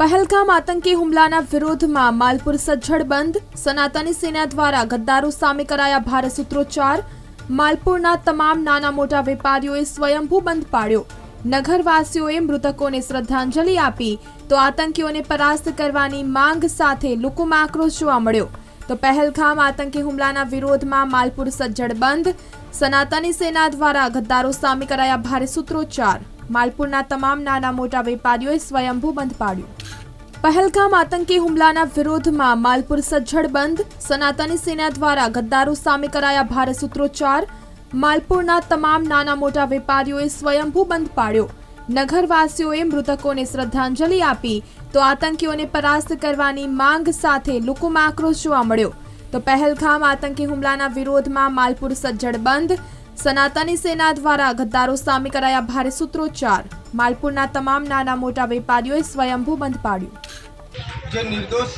પહેલગામ આતંકી હુમલાના વિરોધમાં માલપુર સજ્જડ બંધ. સનાતની સેના દ્વારા ગદ્દારો સામે કરાયા ભારે સૂત્રોચ્ચાર. માલપુરના તમામ નાના મોટા વેપારીઓએ સ્વયંભૂ બંધ પાડ્યો. નગરવાસીઓએ મૃતકોને શ્રદ્ધાંજલિ આપી તો આતંકીઓને પરાસ્ત કરવાની માંગ સાથે લોકોમાં આક્રોશ જોવા મળ્યો. તો પહેલગામ આતંકી હુમલાના વિરોધમાં માલપુર સજ્જડ બંધ. સનાતની સેના દ્વારા ગદ્દારો સામે કરાયા ભારે સૂત્રોચ્ચાર. માલપુરના તમામ નાના મોટા વેપારીઓએ સ્વયંભૂ બંધ પાડ્યું. પહેલગામ આતંકી હુમલાના વિરોધમાં માલપુર સજ્જડ બંધ. સનાતની સેના દ્વારા ગદ્દારો સામે કરાયા ભારે સૂત્રોચ્ચાર. માલપુરના તમામ નાના મોટા વેપારીઓએ સ્વયંભૂ બંધ પાડ્યો. નગરવાસીઓએ મૃતકોને શ્રદ્ધાંજલિ આપી તો આતંકીઓને પરાસ્ત કરવાની માંગ સાથે લોકોમાં આક્રોશ જોવા મળ્યો. તો પહેલગામ આતંકી હુમલાના વિરોધમાં માલપુર સજ્જડ બંધ. સનાતની સેના દ્વારા ગદ્દારો સામે કરાયા ભારે સૂત્રોચ્ચાર. માલપુરના તમામ નાના મોટા વેપારીઓએ સ્વયંભૂ બંધ પાડ્યું. જે નિર્દોષ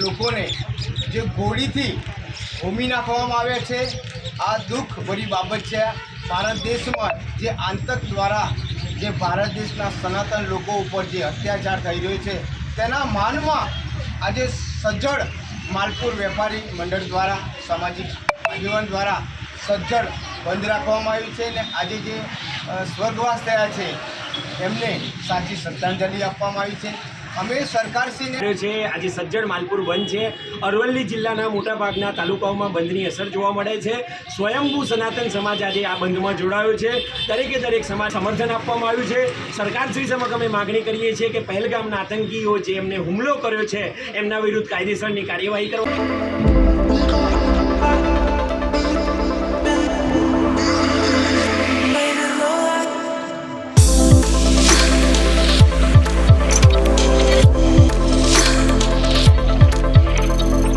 લોકોને જે ગોળીથી હોમી નાખવામાં આવે છે, આ દુઃખ ભરી બાબત છે. ભારત દેશમાં જે આતંક દ્વારા જે ભારત દેશના સનાતન લોકો ઉપર જે અત્યાચાર થઈ રહ્યો છે, તેના માનમાં આજે સજ્જડ માલપુર વેપારી મંડળ દ્વારા, સામાજિક આગેવાન દ્વારા સજ્જડ બંધ રાખવામાં આવ્યું છે અને આજે જે સ્વર્ગવાસ થયા છે, એમને સાચી શ્રદ્ધાંજલિ આપવામાં આવી છે. અમે સરકારશ્રીને છે, આજે સજ્જડ માલપુર બંધ છે. અરવલ્લી જિલ્લાના મોટાભાગના તાલુકાઓમાં બંધની અસર જોવા મળે છે. સ્વયંભૂ સનાતન સમાજ આજે આ બંધમાં જોડાયો છે. દરેકે દરેક સમાજ સમર્થન આપવામાં આવ્યું છે. સરકારશ્રી સમક્ષ અમે માગણી કરીએ છીએ કે પહેલગામના આતંકીઓ જે એમને હુમલો કર્યો છે, એમના વિરુદ્ધ કાયદેસરની કાર્યવાહી કરવા